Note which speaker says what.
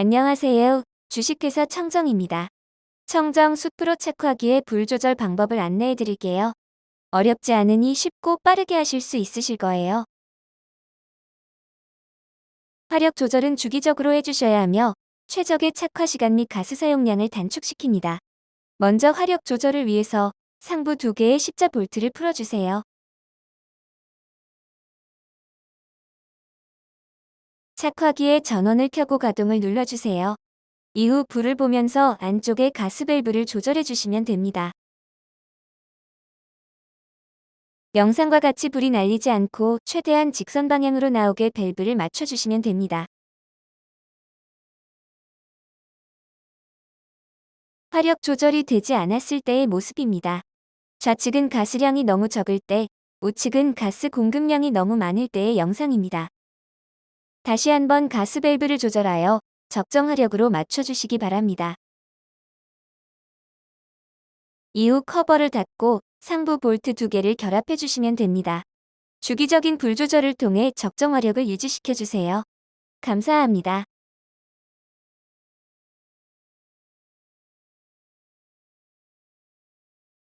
Speaker 1: 안녕하세요. 주식회사 청정입니다. 청정 숯프로 체크하기의 불 조절 방법을 안내해 드릴게요. 어렵지 않으니 쉽고 빠르게 하실 수 있으실 거예요. 화력 조절은 주기적으로 해주셔야 하며 최적의 착화 시간 및 가스 사용량을 단축시킵니다. 먼저 화력 조절을 위해서 상부 두 개의 십자 볼트를 풀어주세요. 착화기의 전원을 켜고 가동을 눌러주세요. 이후 불을 보면서 안쪽의 가스 밸브를 조절해 주시면 됩니다. 영상과 같이 불이 날리지 않고 최대한 직선 방향으로 나오게 밸브를 맞춰주시면 됩니다. 화력 조절이 되지 않았을 때의 모습입니다. 좌측은 가스량이 너무 적을 때, 우측은 가스 공급량이 너무 많을 때의 영상입니다. 다시 한번 가스 밸브를 조절하여 적정 화력으로 맞춰주시기 바랍니다. 이후 커버를 닫고 상부 볼트 두 개를 결합해 주시면 됩니다. 주기적인 불 조절을 통해 적정 화력을 유지시켜 주세요. 감사합니다.